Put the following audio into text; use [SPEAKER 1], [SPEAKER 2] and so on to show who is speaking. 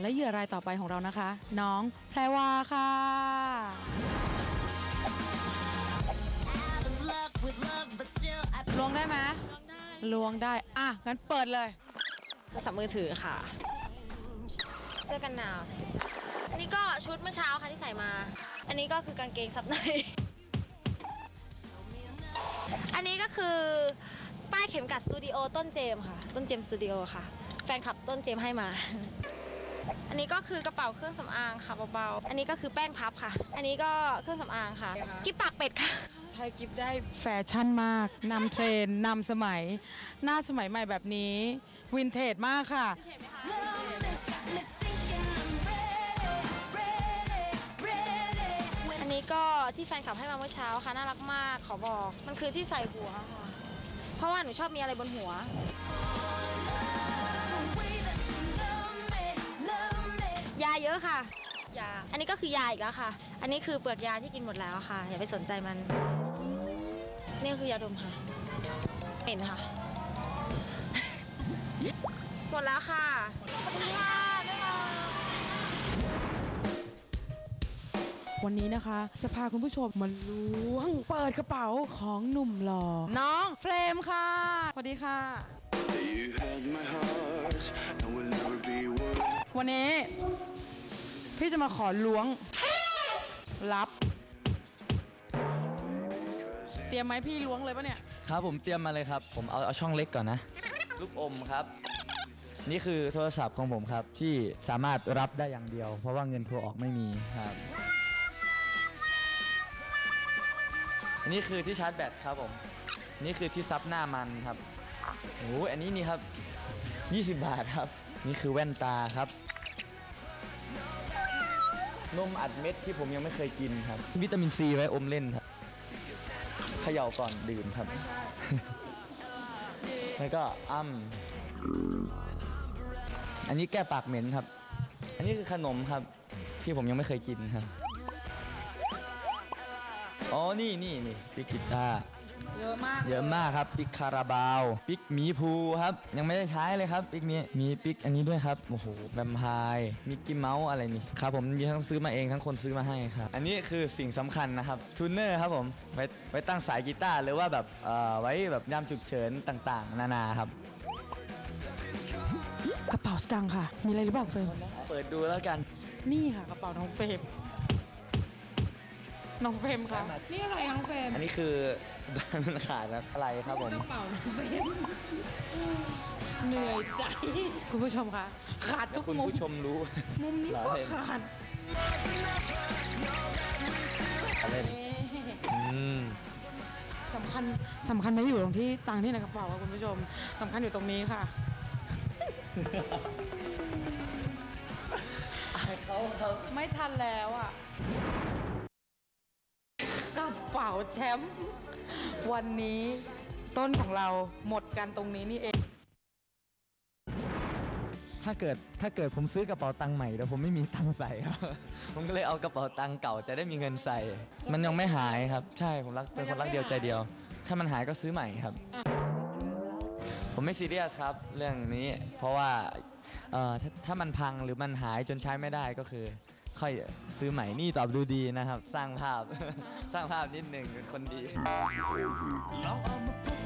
[SPEAKER 1] และเหยื่อรายต่อไปของเรานะคะ น้องแพรวาค่ะ
[SPEAKER 2] Out of love with love, but still I
[SPEAKER 1] ลวงได้ไหมลวงได้ อะ งั้นเปิดเลย
[SPEAKER 3] โทรศัพท์มือถือค่ะ เสื้อกันหนาวสิอันนี้ก็ชุดเมื่อเช้าค่ะที่ใส่มา อันนี้ก็คือกางเกงซับใน อันนี้ก็คือป้ายเข็มกัดสตูดิโอต้นเจมส์ค่ะ ต้นเจมส์สตูดิโอค่ะ แฟนคลับต้นเจมส์ให้มา อันนี้ก็คือกระเป๋าเครื่องสำอางค่ะเบาๆ อันนี้ก็คือแป้งพับค่ะ อันนี้ก็เครื่องสำอางค่ะกิ๊บปากเป็ดค่ะ
[SPEAKER 1] ใช้กิฟได้แฟชั่นมากนำเทรนด์นำสมัย หน้าสมัยใหม่แบบนี้วินเทจมากค่ะ
[SPEAKER 3] อันนี้ก็ที่แฟนคลับให้มาเมื่อเช้าค่ะน่ารักมากขอบอก มันคือที่ใส่หัวค่ะ เพราะว่าหนูชอบมีอะไรบนหัว ยาเยอะค่ะ ยา อันนี้ก็คือยาอีกแล้วค่ะ อันนี้คือเปลือกยาที่กินหมดแล้วค่ะ อย่าไปสนใจมัน นี่คือยาดมค่ะเหม็นค่ะ หมดแล้วค่ะ ขอบคุณค่ะบ๊ายบาย
[SPEAKER 1] วันนี้นะคะ จะพาคุณผู้ชมมาล้วงเปิดกระเป๋าของหนุ่มหล่อ น้องเฟรมค่ะ สวัสดีค่ะ
[SPEAKER 4] You had my heart and will never be worth
[SPEAKER 1] วันนี้ พี่จะมาขอล้วง รับ เตรียมไหมพี่ล้วงเลยปะเนี่ย
[SPEAKER 5] ครับผมเตรียมมาเลยครับ ผมเอาเอาช่องเล็กก่อนนะ ลูกอมครับ นี่คือโทรศัพท์ของผมครับ ที่สามารถรับได้อย่างเดียว เพราะว่าเงินโทรออกไม่มีครับอันนี้คือที่ชาร์จแบตครับผมนี่คือที่ซับหน้ามันครับโอ้ยอันนี้นี่ครับ 20 บาทครับ นี่คือแว่นตาครับ นมอัดเม็ดที่ผมยังไม่เคยกินครับ วิตามินซีไว้อมเล่นครับเขย่าก่อนดื่มครับ แล้วก็อ้ำอันนี้แก้ปากเหม็นครับ อันนี้คือขนมครับ ที่ผมยังไม่เคยกินครับ อ๋อ นี่นี่นี่ปิกกีตาร์
[SPEAKER 1] เยอะมาก
[SPEAKER 5] เยอะมากครับปิกคาราบาวปิกหมีภูครับ ยังไม่ได้ใช้เลยครับปิกนี้มีปิกอันนี้ด้วยครับโอ้โหแวมไพร์มิกกี้เมาส์อะไรนี่ครับผมมีทั้งซื้อมาเองทั้งคนซื้อมาให้ครับอันนี้คือสิ่งสำคัญนะครับทูนเนอร์ครับผมไว้ไว้ตั้งสายกีตาร์หรือว่าแบบเอ่อไว้แบบยามฉุกเฉินต่างๆ นานาครับ
[SPEAKER 1] กระเป๋าสตางค์ค่ะ มีอะไรหรือเปล่าเฟรม
[SPEAKER 5] เปิดดูแล้วกัน
[SPEAKER 1] นี่ค่ะกระเป๋าน้องเฟรม น้องเฟรมค่ะ นี่อะไรน้องเฟรม
[SPEAKER 5] อันนี้คือมันขาดนะอะไรครับผม
[SPEAKER 1] กระเป๋าน้องเฟรมเหนื่อยใจ คุณผู้ชมคะขาดทุก
[SPEAKER 5] คุณ
[SPEAKER 1] มุม
[SPEAKER 5] ผู้ชมรู้
[SPEAKER 1] มุมนี้
[SPEAKER 5] ล้อ
[SPEAKER 1] ก็
[SPEAKER 5] เล่น
[SPEAKER 1] ขาด
[SPEAKER 5] อะไรอืม
[SPEAKER 1] สำคัญสำคัญไม่อยู่ตรงที่ตังค์ที่ในกระเป๋าค่ะคุณผู้ชมสำคัญอยู่ตรงนี้ค่ะ
[SPEAKER 5] เขาเขา
[SPEAKER 1] ไม่ทันแล้วอะกระเป๋าแชมป์วันนี้ต้นของเราหมดกันตรงนี้นี่เอง
[SPEAKER 5] ถ้าเกิดถ้าเกิดผมซื้อกระเป๋าตังค์ใหม่แล้วผมไม่มีตังค์ใส่ครับ ผมก็เลยเอากระเป๋าตังค์เก่าจะได้มีเงินใส่ มันยังไม่หายครับ ใช่ผมรักเป็นคนรักเดียวใจเดียว ถ้ามันหายก็ซื้อใหม่ครับ ผมไม่ซีเรียสครับ เรื่องนี้เพราะว่าเอ่อถ้าถ้ามันพังหรือมันหายจนใช้ไม่ได้ก็คือ ค่อยซื้อใหม่นี่ตอบดูดีนะครับ สร้างภาพ สร้างภาพนิดหนึ่งเป็นคนดี
[SPEAKER 4] ลองเอามาพบ